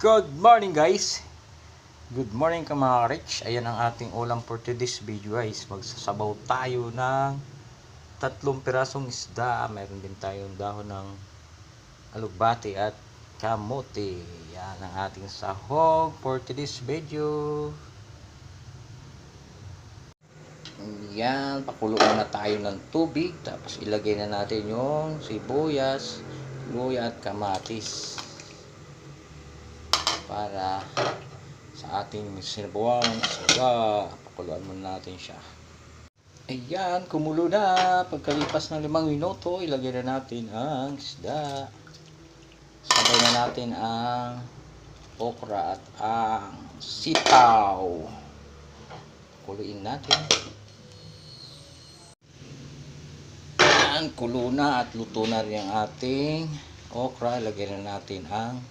Good morning guys! Good morning ka mga rich. Ayan ang ating ulam for today's video guys. Magsasabaw tayo ng tatlong pirasong isda. Meron din tayong dahon ng alugbati at kamote. Yan ang ating sahog for today's video. Yan, pakuluan na tayo ng tubig. Tapos ilagay na natin yung sibuyas, luya at kamatis para sa ating sinabuang saga. Pakuluan muna natin siya. Ayan, kumulo na. Pagkalipas ng limang minuto, ilagay na natin ang isda. Sabay na natin ang okra at ang sitaw. Kuluin natin. Ayan, kulo na at luto na rin ang ating okra. Ilagay na natin ang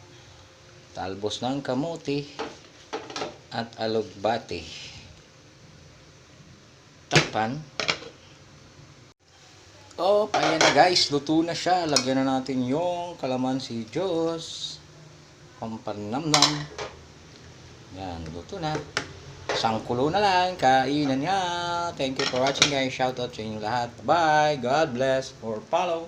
talbos ng kamote at alugbati. Takpan. Oh, ayan na guys, luto na siya. Lagyan na natin yung kalamansi Diyos. Pampanamnam. Yan, luto na. Isang kulo na lang, kainan niya. Thank you for watching guys. Shoutout sa inyo lahat. Bye. God bless or follow.